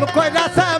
প্রেম কইরাছে